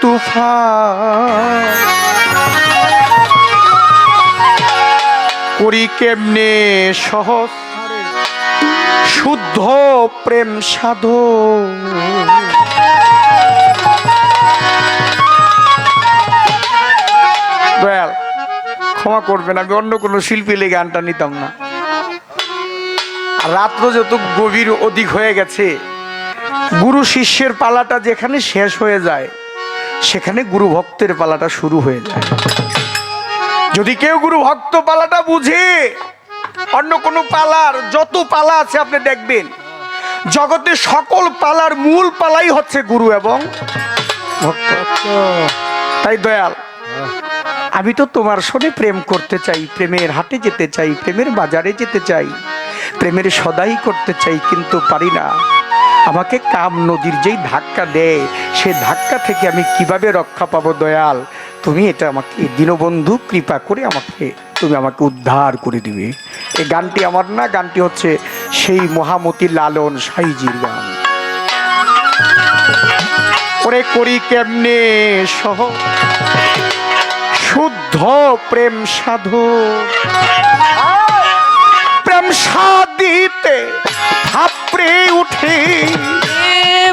তুফান। করি কেমনে সহজ? শুদ্ধ প্রেম সাধো ক্ষমা করবেন, আমি অন্য কোনো শিল্পী লেগে গানটা নিতাম না। রাত্র যত গভীর অধিক হয়ে গেছে গুরু শিষ্যের পালাটা যেখানে শেষ হয়ে যায়, সেখানে গুরু ভক্তের পালাটা শুরু হয়ে যায়। যদি কেউ গুরু ভক্ত পালাটা বুঝে, অন্য কোনো পালার যত পালা আছে আপনি দেখবেন, জগতে সকল পালার মূল পালাই হচ্ছে গুরু এবং তাই দয়াল, আমি তো তোমার সনে প্রেম করতে চাই, প্রেমের হাটে যেতে চাই, প্রেমের বাজারে যেতে চাই, প্রেমের সদাই করতে চাই, কিন্তু পারি না। আমাকে কাম নদীর যেই ধাক্কা দেয় সে ধাক্কা থেকে আমি কীভাবে রক্ষা পাবো দয়াল? তুমি এটা আমাকে, দীনবন্ধু, কৃপা করে আমাকে, তুমি আমাকে উদ্ধার করে দিবে। এই গানটি আমার না, গানটি হচ্ছে সেই মহামতি লালন সাইজির গান। করে করি কেমনে সহ? শুদ্ধ প্রেম সাধু। প্রেম সাদিতে থাপড়ে উঠে।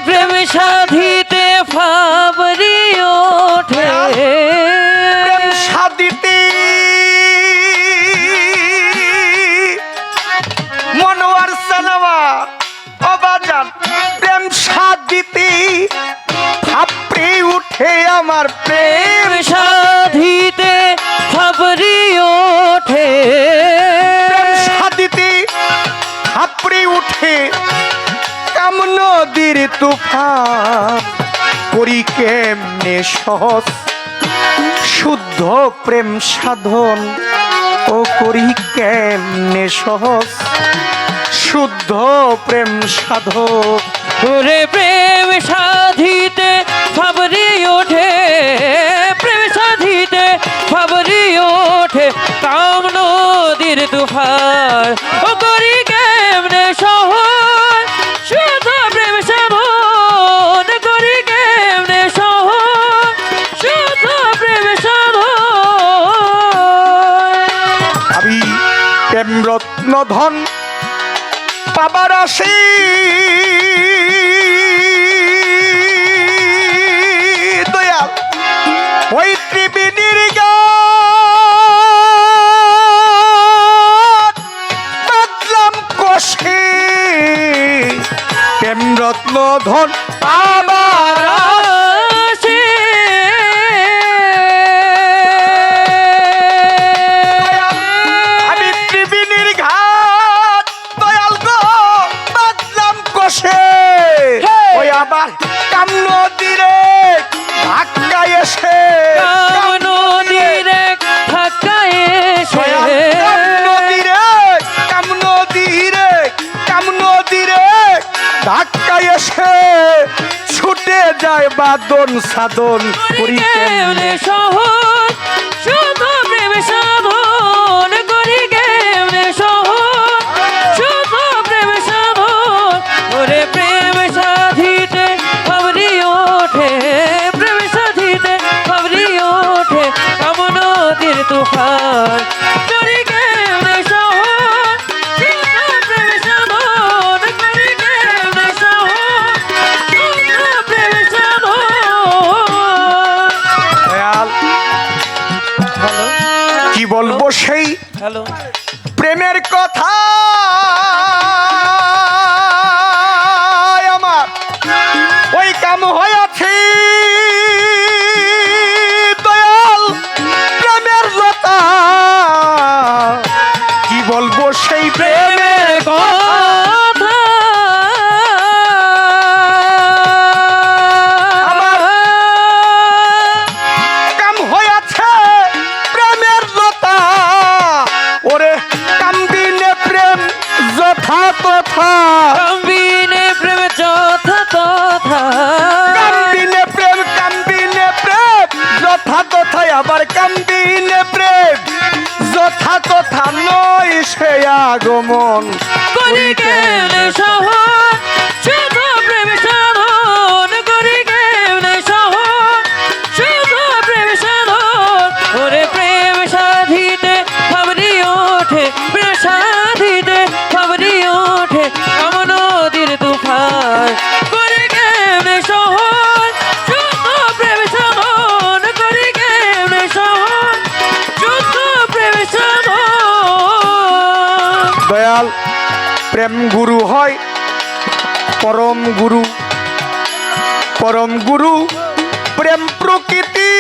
প্রেম সাধিতে ফাবরি ওঠে। প্রেম সাদিতে মনোয়ার সানামা অবাজান প্রেম সাদিতে থাপড়ে উঠে আমার প্রেম প্রেম সাধিতে তুফান করি কেমনে সহজ শুদ্ধ প্রেম সাধন ও করি কেমনে সহজ শুদ্ধ প্রেম সাধন ওরে প্রেম সাধিতে, ফাবরি ওঠে। প্রেম সাধিতে, ফাবরি ওঠে। কাম নদীর তুফার ও করি কেমনে সহজ প্রেম রত্ন ধন পাবার আসি যায় বাদন সাধন করি কেমনে? সহজ শুধু প্রেম সাধন করি কেমনে? সহজ শুধু প্রেম সাধন ওরে প্রেম সাধিতে খবরি ওঠে প্রেম সাধিতে খবরি ওঠে কামন তীর তুফান। সেই প্রেমের কথা। আবার কান্দিলে প্রেম। যথা তথা নয় সে আগমন। করি কেমনে সহজ প্রেম গুরু হয় পরম গুরু। পরম গুরু প্রেম প্রকৃতি।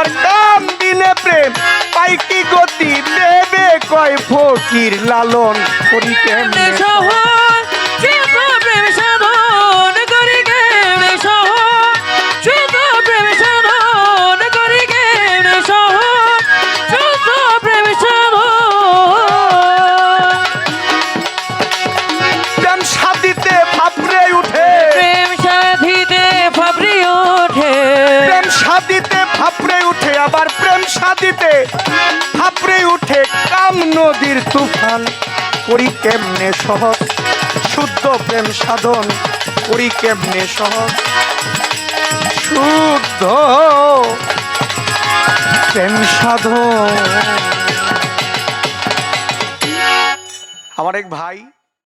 গতি নাম দিলে প্রেম। পাই কি গতি? দেবে কয় ফকির লালন করি কেমনে? সহজ সাদিতে ফাপড়ে উঠে কাম নদীর তুফান। করি কেমনে সহজ? শুদ্ধ প্রেম সাধন করি কেমনে সহজ? শুদ্ধ প্রেম সাধন। আমার এক ভাই